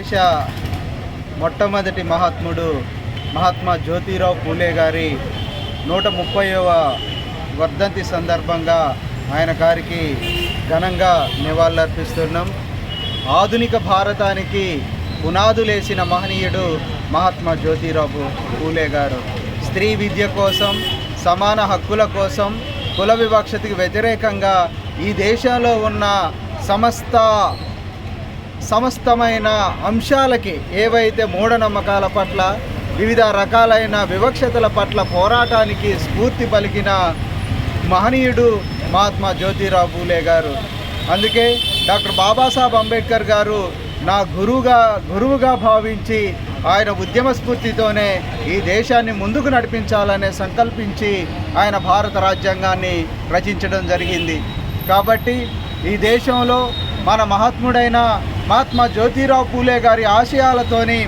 దేశ మొట్టమొదటి మహాత్ముడు మహాత్మా జ్యోతిరావు పూలే గారి నూట ముప్పైవ వర్ధంతి సందర్భంగా ఆయన గారికి ఘనంగా నివాళులర్పిస్తున్నాం. ఆధునిక భారతానికి పునాదులేసిన మహనీయుడు మహాత్మా జ్యోతిరావు పూలే గారు. స్త్రీ విద్య కోసం సమాన హక్కుల కోసం కుల వివక్షతకి వ్యతిరేకంగా ఈ దేశంలో ఉన్న సమస్త సమస్తమైన అంశాలకి ఏవైతే మూఢనమ్మకాల పట్ల వివిధ రకాలైన వివక్షతల పట్ల పోరాటానికి స్ఫూర్తి పలికిన మహనీయుడు మహాత్మా జ్యోతిరావు పూలే గారు. అందుకే డాక్టర్ బాబాసాహెబ్ అంబేద్కర్ గారు నా గురువుగా గురువుగా భావించి ఆయన ఉద్యమ స్ఫూర్తితోనే ఈ దేశాన్ని ముందుకు నడిపించాలనే సంకల్పించి ఆయన భారత రాజ్యాంగాన్ని రచించడం జరిగింది. కాబట్టి ఈ దేశంలో మన మహాత్ముడైన మహాత్మా జ్యోతిరావు పూలే గారి ఆశయాలతోని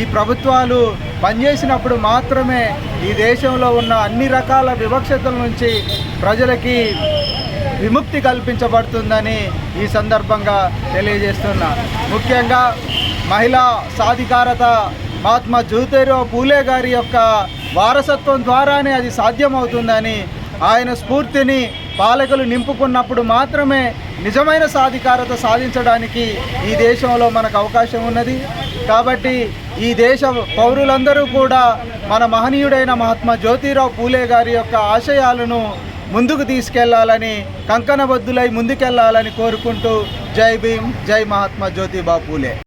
ఈ ప్రభుత్వాలు పనిచేసినప్పుడు మాత్రమే ఈ దేశంలో ఉన్న అన్ని రకాల వివక్షతల నుంచి ప్రజలకి విముక్తి కల్పించబడుతుందని ఈ సందర్భంగా తెలియజేస్తున్నా. ముఖ్యంగా మహిళా సాధికారత మహాత్మా జ్యోతిరావు పూలే గారి యొక్క వారసత్వం ద్వారానే అది సాధ్యమవుతుందని ఆయన స్ఫూర్తిని పాలకులు నింపుకున్నప్పుడు మాత్రమే నిజమైన సాధికారత సాధించడానికి ఈ దేశంలో మనకు అవకాశం ఉన్నది. కాబట్టి ఈ దేశ పౌరులందరూ కూడా మన మహనీయుడైన మహాత్మా జ్యోతిరావు పూలే గారి యొక్క ఆశయాలను ముందుకు తీసుకెళ్ళాలని కంకణబద్దులై ముందుకెళ్ళాలని కోరుకుంటూ జై భీమ్ జై మహాత్మా జ్యోతిబా పూలే